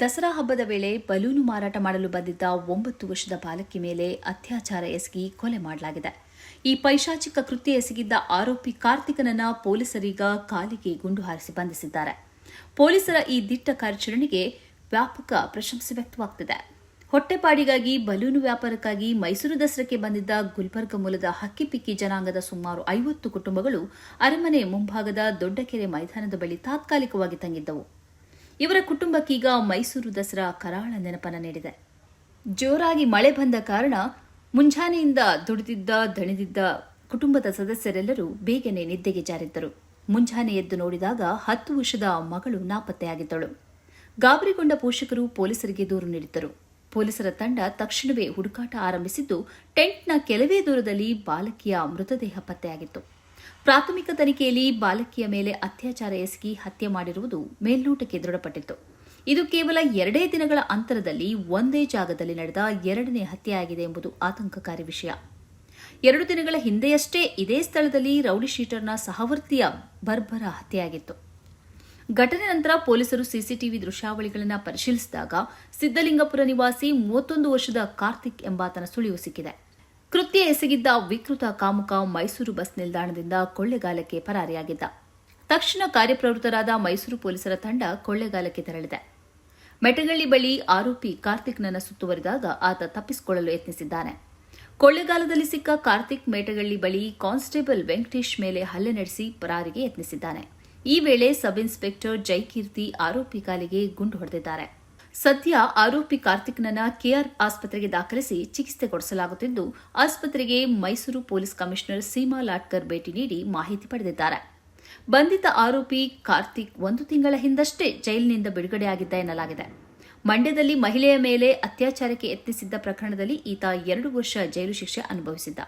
ದಸರಾ ಹಬ್ಬದ ವೇಳೆ ಬಲೂನು ಮಾರಾಟ ಮಾಡಲು ಬಂದಿದ್ದ ಒಂಬತ್ತು ವರ್ಷದ ಬಾಲಕಿ ಮೇಲೆ ಅತ್ಯಾಚಾರ ಎಸಗಿ ಕೊಲೆ ಮಾಡಲಾಗಿದೆ. ಈ ಪೈಶಾಚಿಕ ಕೃತ್ಯ ಎಸಗಿದ್ದ ಆರೋಪಿ ಕಾರ್ತಿಕನನ್ನ ಪೊಲೀಸರೀಗ ಕಾಲಿಗೆ ಗುಂಡು ಹಾರಿಸಿ ಬಂಧಿಸಿದ್ದಾರೆ. ಪೊಲೀಸರ ಈ ದಿಟ್ಟ ಕಾರ್ಯಾಚರಣೆಗೆ ವ್ಯಾಪಕ ಪ್ರಶಂಸೆ ವ್ಯಕ್ತವಾಗ್ತಿದೆ. ಹೊಟ್ಟೆಪಾಡಿಗಾಗಿ ಬಲೂನು ವ್ಯಾಪಾರಕ್ಕಾಗಿ ಮೈಸೂರು ದಸರಾಕ್ಕೆ ಬಂದಿದ್ದ ಗುಲ್ಬರ್ಗ ಮೂಲದ ಹಕ್ಕಿಪಿಕ್ಕಿ ಜನಾಂಗದ ಸುಮಾರು ಐವತ್ತು ಕುಟುಂಬಗಳು ಅರಮನೆ ಮುಂಭಾಗದ ದೊಡ್ಡಕೆರೆ ಮೈದಾನದ ಬಳಿ ತಾತ್ಕಾಲಿಕವಾಗಿ ತಂಗಿದ್ದವು. ಇವರ ಕುಟುಂಬಕ್ಕೀಗ ಮೈಸೂರು ದಸರಾ ಕರಾಳ ನೆನಪನ್ನ ನೀಡಿದೆ. ಜೋರಾಗಿ ಮಳೆ ಬಂದ ಕಾರಣ ಮುಂಜಾನೆಯಿಂದ ದುಡಿದಿದ್ದ, ದಣಿದಿದ್ದ ಕುಟುಂಬದ ಸದಸ್ಯರೆಲ್ಲರೂ ಬೇಗನೆ ನಿದ್ದೆಗೆ ಜಾರಿದ್ದರು. ಮುಂಜಾನೆ ಎದ್ದು ನೋಡಿದಾಗ ಹತ್ತು ವರ್ಷದ ಮಗಳು ನಾಪತ್ತೆಯಾಗಿದ್ದಳು. ಗಾಬರಿಗೊಂಡ ಪೋಷಕರು ಪೊಲೀಸರಿಗೆ ದೂರು ನೀಡಿದ್ದರು. ಪೊಲೀಸರ ತಂಡ ತಕ್ಷಣವೇ ಹುಡುಕಾಟ ಆರಂಭಿಸಿದ್ದು, ಟೆಂಟ್ನ ಕೆಲವೇ ದೂರದಲ್ಲಿ ಬಾಲಕಿಯ ಮೃತದೇಹ ಪತ್ತೆಯಾಗಿತ್ತು. ಪ್ರಾಥಮಿಕ ತನಿಖೆಯಲ್ಲಿ ಬಾಲಕಿಯ ಮೇಲೆ ಅತ್ಯಾಚಾರ ಎಸಗಿ ಹತ್ಯೆ ಮಾಡಿರುವುದು ಮೇಲ್ನೋಟಕ್ಕೆ ದೃಢಪಟ್ಟಿತ್ತು. ಇದು ಕೇವಲ ಎರಡೇ ದಿನಗಳ ಅಂತರದಲ್ಲಿ ಒಂದೇ ಜಾಗದಲ್ಲಿ ನಡೆದ ಎರಡನೇ ಹತ್ಯೆಯಾಗಿದೆ ಎಂಬುದು ಆತಂಕಕಾರಿ ವಿಷಯ. ಎರಡು ದಿನಗಳ ಹಿಂದೆಯಷ್ಟೇ ಇದೇ ಸ್ಥಳದಲ್ಲಿ ರೌಡಿ ಶೀಟರ್ನ ಸಹವರ್ತಿಯ ಬರ್ಬರ ಹತ್ಯೆಯಾಗಿತ್ತು. ಘಟನೆ ನಂತರ ಪೊಲೀಸರು ಸಿಸಿಟಿವಿ ದೃಶ್ಯಾವಳಿಗಳನ್ನು ಪರಿಶೀಲಿಸಿದಾಗ ಸಿದ್ದಲಿಂಗಪುರ ನಿವಾಸಿ ಮೂವತ್ತೊಂದು ವರ್ಷದ ಕಾರ್ತಿಕ್ ಎಂಬಾತನ ಸುಳಿವು ಸಿಕ್ಕಿದೆ. ಕೃತ್ಯ ಎಸಗಿದ್ದ ವಿಕೃತ ಕಾಮುಕ ಮೈಸೂರು ಬಸ್ ನಿಲ್ದಾಣದಿಂದ ಕೊಳ್ಳೆಗಾಲಕ್ಕೆ ಪರಾರಿಯಾಗಿದ್ದ. ತಕ್ಷಣ ಕಾರ್ಯಪ್ರವೃತ್ತರಾದ ಮೈಸೂರು ಪೊಲೀಸರ ತಂಡ ಕೊಳ್ಳೆಗಾಲಕ್ಕೆ ತೆರಳಿದೆ. ಮೆಟಗಳ್ಳಿ ಬಳಿ ಆರೋಪಿ ಕಾರ್ತಿಕ್ನನ್ನು ಸುತ್ತುವರಿದಾಗ ಆತ ತಪ್ಪಿಸಿಕೊಳ್ಳಲು ಯತ್ನಿಸಿದ್ದಾನೆ. ಕೊಳ್ಳೆಗಾಲದಲ್ಲಿ ಸಿಕ್ಕ ಕಾರ್ತಿಕ್ ಮೇಟಗಳ್ಳಿ ಬಳಿ ಕಾನ್ಸ್ಟೇಬಲ್ ವೆಂಕಟೇಶ್ ಮೇಲೆ ಹಲ್ಲೆ ನಡೆಸಿ ಪರಾರಿಗೆ ಯತ್ನಿಸಿದ್ದಾನೆ. ಈ ವೇಳೆ ಸಬ್ ಇನ್ಸ್ಪೆಕ್ಟರ್ ಜೈಕೀರ್ತಿ ಆರೋಪಿ ಕಾಲಿಗೆ ಗುಂಡು ಹೊಡೆದಿದ್ದಾರೆ. ಸದ್ಯ ಆರೋಪಿ ಕಾರ್ತಿಕ್ನನ್ನ ಕೆಆರ್ ಆಸ್ಪತ್ರೆಗೆ ದಾಖಲಿಸಿ ಚಿಕಿತ್ಸೆ ಕೊಡಿಸಲಾಗುತ್ತಿದ್ದು, ಆಸ್ಪತ್ರೆಗೆ ಮೈಸೂರು ಪೊಲೀಸ್ ಕಮಿಷನರ್ ಸೀಮಾ ಲಾಟ್ಕರ್ ಭೇಟಿ ನೀಡಿ ಮಾಹಿತಿ ಪಡೆದಿದ್ದಾರೆ. ಬಂಧಿತ ಆರೋಪಿ ಕಾರ್ತಿಕ್ ಒಂದು ತಿಂಗಳ ಹಿಂದಷ್ಟೇ ಜೈಲಿನಿಂದ ಬಿಡುಗಡೆಯಾಗಿದ್ದ ಎನ್ನಲಾಗಿದೆ. ಮಂಡ್ಯದಲ್ಲಿ ಮಹಿಳೆಯ ಮೇಲೆ ಅತ್ಯಾಚಾರಕ್ಕೆ ಯತ್ನಿಸಿದ್ದ ಪ್ರಕರಣದಲ್ಲಿ ಈತ ಎರಡು ವರ್ಷ ಜೈಲು ಶಿಕ್ಷೆ ಅನುಭವಿಸಿದ್ದ.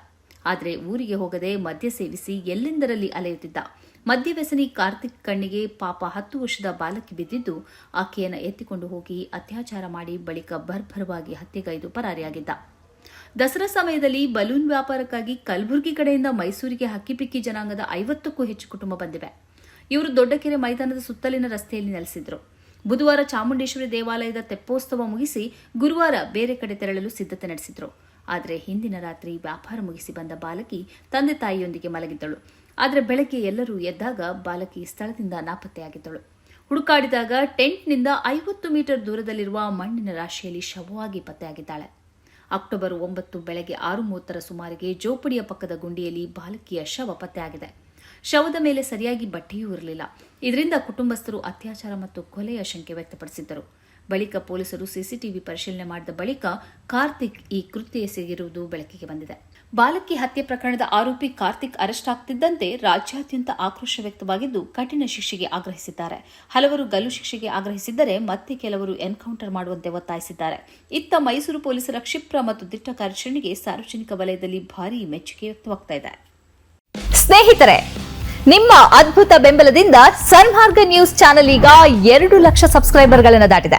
ಆದರೆ ಊರಿಗೆ ಹೋಗದೆ ಮದ್ಯ ಸೇವಿಸಿ ಎಲ್ಲೆಂದರಲ್ಲಿ ಅಲೆಯುತ್ತಿದ್ದ? ಮದ್ಯವ್ಯಸನಿ ಕಾರ್ತಿಕ್ ಕಣ್ಣಿಗೆ ಪಾಪ ಹತ್ತು ವರ್ಷದ ಬಾಲಕಿ ಬಿದ್ದಿದ್ದು, ಆಕೆಯನ್ನು ಎತ್ತಿಕೊಂಡು ಹೋಗಿ ಅತ್ಯಾಚಾರ ಮಾಡಿ ಬಳಿಕ ಭರ್ಭರವಾಗಿ ಹತ್ಯೆಗೈದು ಪರಾರಿಯಾಗಿದ್ದ. ದಸರಾ ಸಮಯದಲ್ಲಿ ಬಲೂನ್ ವ್ಯಾಪಾರಕ್ಕಾಗಿ ಕಲಬುರಗಿ ಕಡೆಯಿಂದ ಮೈಸೂರಿಗೆ ಹಕ್ಕಿಪಿಕ್ಕಿ ಜನಾಂಗದ ಐವತ್ತಕ್ಕೂ ಹೆಚ್ಚು ಕುಟುಂಬ ಬಂದಿವೆ. ಇವರು ದೊಡ್ಡಕೆರೆ ಮೈದಾನದ ಸುತ್ತಲಿನ ರಸ್ತೆಯಲ್ಲಿ ನೆಲೆಸಿದ್ರು. ಬುಧವಾರ ಚಾಮುಂಡೇಶ್ವರಿ ದೇವಾಲಯದ ತೆಪ್ಪೋತ್ಸವ ಮುಗಿಸಿ ಗುರುವಾರ ಬೇರೆ ಕಡೆ ತೆರಳಲು ಸಿದ್ಧತೆ ನಡೆಸಿದ್ರು. ಆದರೆ ಹಿಂದಿನ ರಾತ್ರಿ ವ್ಯಾಪಾರ ಮುಗಿಸಿ ಬಂದ ಬಾಲಕಿ ತಂದೆ ತಾಯಿಯೊಂದಿಗೆ ಮಲಗಿದ್ದಳು. ಆದರೆ ಬೆಳಗ್ಗೆ ಎಲ್ಲರೂ ಎದ್ದಾಗ ಬಾಲಕಿ ಸ್ಥಳದಿಂದ ನಾಪತ್ತೆಯಾಗಿದ್ದಳು. ಹುಡುಕಾಡಿದಾಗ ಟೆಂಟ್ನಿಂದ ಐವತ್ತು ಮೀಟರ್ ದೂರದಲ್ಲಿರುವ ಮಣ್ಣಿನ ರಾಶಿಯಲ್ಲಿ ಶವವಾಗಿ ಪತ್ತೆಯಾಗಿದ್ದಾಳೆ. ಅಕ್ಟೋಬರ್ ಒಂಬತ್ತು ಬೆಳಗ್ಗೆ ಆರು ಮೂವತ್ತರ ಸುಮಾರಿಗೆ ಜೋಪಡಿಯ ಪಕ್ಕದ ಗುಂಡಿಯಲ್ಲಿ ಬಾಲಕಿಯ ಶವ ಪತ್ತೆಯಾಗಿದೆ. ಶವದ ಮೇಲೆ ಸರಿಯಾಗಿ ಬಟ್ಟೆಯೂ ಇರಲಿಲ್ಲ. ಇದರಿಂದ ಕುಟುಂಬಸ್ಥರು ಅತ್ಯಾಚಾರ ಮತ್ತು ಕೊಲೆಯ ಶಂಕೆ ವ್ಯಕ್ತಪಡಿಸಿದ್ದರು. ಬಳಿಕ ಪೊಲೀಸರು ಸಿಸಿಟಿವಿ ಪರಿಶೀಲನೆ ಮಾಡಿದ ಬಳಿಕ ಕಾರ್ತಿಕ್ ಈ ಕೃತ್ಯ ಎಸಗಿರುವುದು ಬೆಳಕಿಗೆ ಬಂದಿದೆ. ಬಾಲಕಿ ಹತ್ಯೆ ಪ್ರಕರಣದ ಆರೋಪಿ ಕಾರ್ತಿಕ್ ಅರೆಸ್ಟ್ ಆಗ್ತಿದ್ದಂತೆ ರಾಜ್ಯಾದ್ಯಂತ ಆಕ್ರೋಶ ವ್ಯಕ್ತವಾಗಿದ್ದು ಕಠಿಣ ಶಿಕ್ಷೆಗೆ ಆಗ್ರಹಿಸಿದ್ದಾರೆ. ಹಲವರು ಗಲ್ಲು ಶಿಕ್ಷೆಗೆ ಆಗ್ರಹಿಸಿದ್ದರೆ ಮತ್ತೆ ಕೆಲವರು ಎನ್ಕೌಂಟರ್ ಮಾಡುವಂತೆ ಒತ್ತಾಯಿಸಿದ್ದಾರೆ. ಇತ್ತ ಮೈಸೂರು ಪೊಲೀಸರ ಕ್ಷಿಪ್ರ ಮತ್ತು ದಿಟ್ಟ ಕಾರ್ಯಾಚರಣೆಗೆ ಸಾರ್ವಜನಿಕ ವಲಯದಲ್ಲಿ ಭಾರೀ ಮೆಚ್ಚುಗೆ ವ್ಯಕ್ತವಾಗ್ತಾ ಇದೆ. ಸ್ನೇಹಿತರೆ, ನಿಮ್ಮ ಅದ್ಭುತ ಬೆಂಬಲದಿಂದ ಸನ್ಮಾರ್ಗ ನ್ಯೂಸ್ ಚಾನೆಲ್ ಈಗ ಎರಡು ಲಕ್ಷ ಸಬ್ಸ್ಕ್ರೈಬರ್ಗಳನ್ನು ದಾಟಿದೆ.